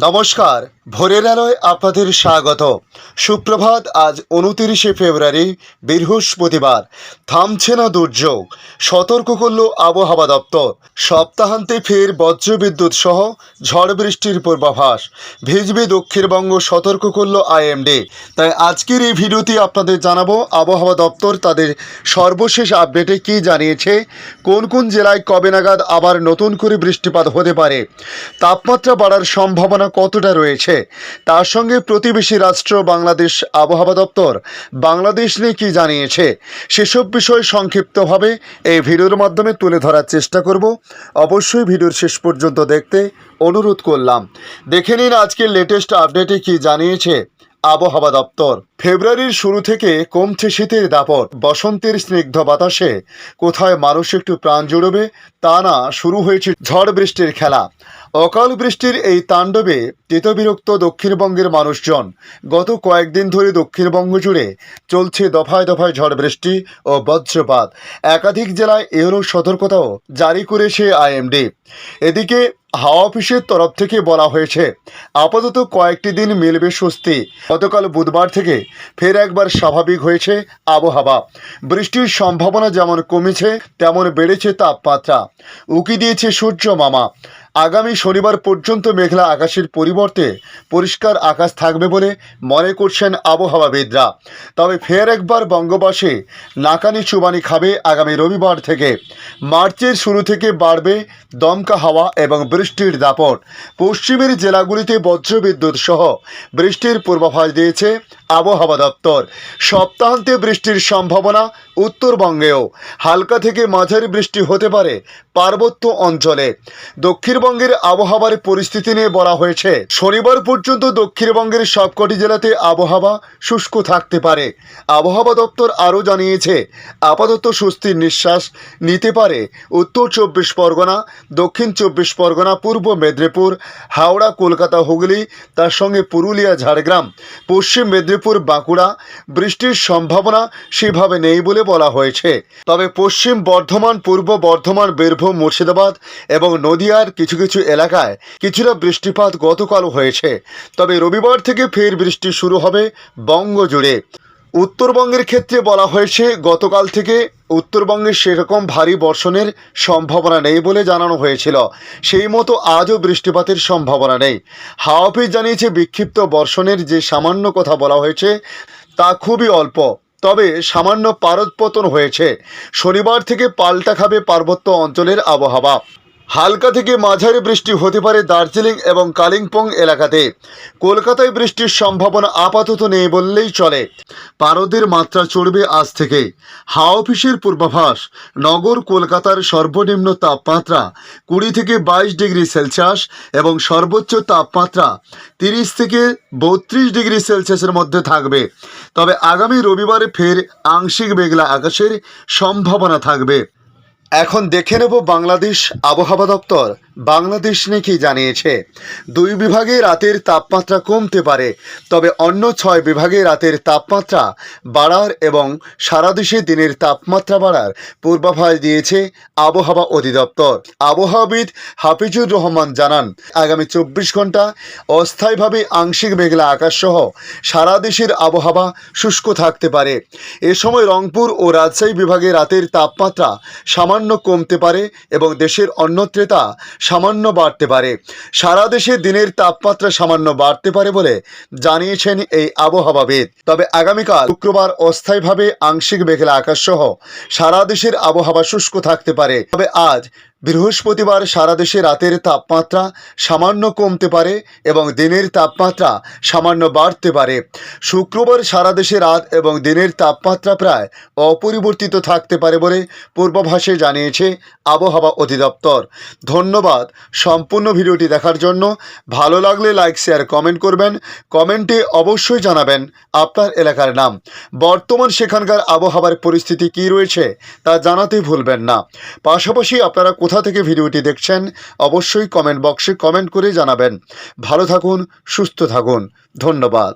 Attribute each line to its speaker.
Speaker 1: নমস্কার। ভোরের আলোয় আপনাদের স্বাগত। সুপ্রভাত, আজ উনতিরিশে ফেব্রুয়ারি, বৃহস্পতিবার। থামছে না দুর্যোগ। সতর্ক করল আবহাওয়া দপ্তর। সপ্তাহান্তে ফের বজ্রবিদ্যুৎ সহ ঝড় বৃষ্টির পূর্বাভাস। ভিজবে দক্ষিণবঙ্গ সতর্ক করল আইএমডি। তাই আজকের এই ভিডিওতে আপনাদের জানাব, আবহাওয়া দপ্তর তাদের সর্বশেষ আপডেটে কী জানিয়েছে, কোন কোন জেলায় কবে নাগাদ আবার নতুন করে বৃষ্টিপাত হতে পারে। তাপমাত্রা বাড়ার সম্ভাবনা কতটা রয়েছে? তার সঙ্গে প্রতিবেশী রাষ্ট্র, বাংলাদেশ আবহাওয়া দপ্তর, বাংলাদেশ নিয়ে কী জানিয়েছে? সেসব বিষয় সংক্ষিপ্তভাবে এই ভিডিওর মাধ্যমে তুলে ধরার চেষ্টা করব। অবশ্যই ভিডিওর শেষ পর্যন্ত দেখতে অনুরোধ করলাম। দেখে নিন আজকের লেটেস্ট আপডেটে কি জানিয়েছে। আবহাওয়া দপ্তর। ফেব্রুয়ারির শুরু থেকে কমছে শীতের দাপট। বসন্তের স্নিগ্ধ বাতাসে কোথায় মানুষ একটু প্রাণ জুড়বে, তা না, শুরু হয়েছে ঝড় বৃষ্টির খেলা। অকাল বৃষ্টির এই তাণ্ডবে তেতবিরক্ত দক্ষিণবঙ্গের মানুষজন। গত কয়েকদিন ধরে দক্ষিণবঙ্গ জুড়ে চলছে দফায় দফায় ঝড় বৃষ্টি ও বজ্রপাত। একাধিক জেলায় এরও সতর্কতাও জারি করেছে আইএমডি। এদিকে হাওয়া অফিসের তরফ থেকে বলা হয়েছে, আপাতত কয়েকটি দিন মিলবে স্বস্তি। গতকাল বুধবার থেকে ফের একবার স্বাভাবিক হয়েছে আবহাওয়া। বৃষ্টির সম্ভাবনা যেমন কমেছে, তেমন বেড়েছে তাপমাত্রা। উকি দিয়েছে সূর্য মামা। আগামী শনিবার পর্যন্ত মেঘলা আকাশের পরিবর্তে পরিষ্কার আকাশ থাকবে বলে মনে করছেন আবহাওয়াবিদরা। তবে ফের একবার বঙ্গবাসে নাকানি চুবানি খাবে আগামী রবিবার থেকে। মার্চের শুরু থেকে বাড়বে দমকা হাওয়া এবং বৃষ্টির দাপট। পশ্চিমের জেলাগুলিতে বজ্রবিদ্যুৎ সহ বৃষ্টির পূর্বাভাস দিয়েছে আবহাওয়া দপ্তর। সপ্তাহান্তে বৃষ্টির সম্ভাবনা উত্তরবঙ্গেও। হালকা থেকে মাঝারি বৃষ্টি হতে পারে পার্বত্য অঞ্চলে। দক্ষিণবঙ্গের আবহাওয়ার পরিস্থিতি নিয়ে বলা হয়েছে, শনিবার পর্যন্ত দক্ষিণবঙ্গের সবকটি জেলাতে আবহাওয়া শুষ্ক থাকতে পারে। আবহাওয়া দপ্তর আরও জানিয়েছে, আপাতত স্বস্তির নিঃশ্বাস নিতে পারে উত্তর চব্বিশ পরগনা, দক্ষিণ চব্বিশ পরগনা, পূর্ব মেদিনীপুর, হাওড়া, কলকাতা, হুগলি, তার সঙ্গে পুরুলিয়া, ঝাড়গ্রাম, পশ্চিম মেদিনীপুর বাঁকুড়া, বৃষ্টির সম্ভাবনা সেভাবে নেই বলে বলা হয়েছে। তবে পশ্চিম বর্ধমান, পূর্ব বর্ধমান, বীরভূম, মুর্শিদাবাদ এবং নদিয়ার কিছু কিছু এলাকায় কিছুটা বৃষ্টিপাত গতকাল হয়েছে। তবে রবিবার থেকে ফের বৃষ্টি শুরু হবে বঙ্গজুড়ে। উত্তরবঙ্গের ক্ষেত্রে বলা হয়েছে, গতকাল থেকে উত্তরবঙ্গে সেরকম ভারী বর্ষণের সম্ভাবনা নেই বলে জানানো হয়েছিল। সেই মতো আজও বৃষ্টিপাতের সম্ভাবনা নেই। হাওয়া অফিস জানিয়েছে বিক্ষিপ্ত বর্ষণের যে সামান্য কথা বলা হয়েছে, তা খুবই অল্প। তবে সামান্য পারদ হয়েছে। শনিবার থেকে পাল্টা খাবে পার্বত্য অঞ্চলের আবহাওয়া। হালকা থেকে মাঝারি বৃষ্টি হতে পারে দার্জিলিং এবং কালিম্পং এলাকাতে। কলকাতায় বৃষ্টির সম্ভাবনা আপাতত নেই বললেই চলে। পারদের মাত্রা চড়বে আজ থেকে। হাওয়া অফিসের পূর্বাভাস, নগর কলকাতার সর্বনিম্ন তাপমাত্রা কুড়ি থেকে বাইশ ডিগ্রি সেলসিয়াস এবং সর্বোচ্চ তাপমাত্রা তিরিশ থেকে বত্রিশ ডিগ্রি সেলসিয়াসের মধ্যে থাকবে। তবে আগামী রবিবারে ফের আংশিক মেঘলা আকাশের সম্ভাবনা থাকবে। এখন দেখে নেব বাংলাদেশ আবহাওয়া দপ্তর। বাংলাদেশ নাকি জানিয়েছে, দুই বিভাগে রাতের তাপমাত্রা কমতে পারে, তবে অন্য ছয় বিভাগে রাতের তাপমাত্রা বাড়ার এবং সারা দেশে দিনের তাপমাত্রা বাড়ার পূর্বাভাস দিয়েছে আবহাওয়া অধিদপ্তর। আবহাওয়াবিদ হাফিজুর রহমান জানান, আগামী চব্বিশ ঘণ্টা অস্থায়ীভাবে আংশিক মেঘলা আকাশসহ সারা দেশের আবহাওয়া শুষ্ক থাকতে পারে। এ সময় রংপুর ও রাজশাহী বিভাগে রাতের তাপমাত্রা সামান্য কমতে পারে এবং দেশের অন্যত্রে তা সামান্য বাড়তে পারে। সারা দেশে দিনের তাপমাত্রা সামান্য বাড়তে পারে বলে জানিয়েছেন এই আবহাওয়াবিদ তবে আগামীকাল শুক্রবার অস্থায়ীভাবে আংশিক মেঘলা আকাশ সহ সারা দেশের আবহাওয়া শুষ্ক থাকতে পারে। তবে আজ বৃহস্পতিবার সারা দেশে রাতের তাপমাত্রা সামান্য কমতে পারে এবং দিনের তাপমাত্রা সামান্য বাড়তে পারে। শুক্রবার সারা দেশে রাত এবং দিনের তাপমাত্রা প্রায় অপরিবর্তিত থাকতে পারে বলে পূর্বাভাসে জানিয়েছে আবহাওয়া অধিদপ্তর। ধন্যবাদ সম্পূর্ণ ভিডিওটি দেখার জন্য। ভালো লাগলে লাইক, শেয়ার, কমেন্ট করবেন। কমেন্টে অবশ্যই জানাবেন আপনার এলাকার নাম। বর্তমান সেখানকার আবহাওয়ার পরিস্থিতি কী রয়েছে তা জানাতে ভুলবেন না। পাশাপাশি আপনারা কোথা থেকে ভিডিওটি দেখছেন, অবশ্যই কমেন্ট বক্সে কমেন্ট করে জানাবেন। ভালো থাকুন, সুস্থ থাকুন। ধন্যবাদ।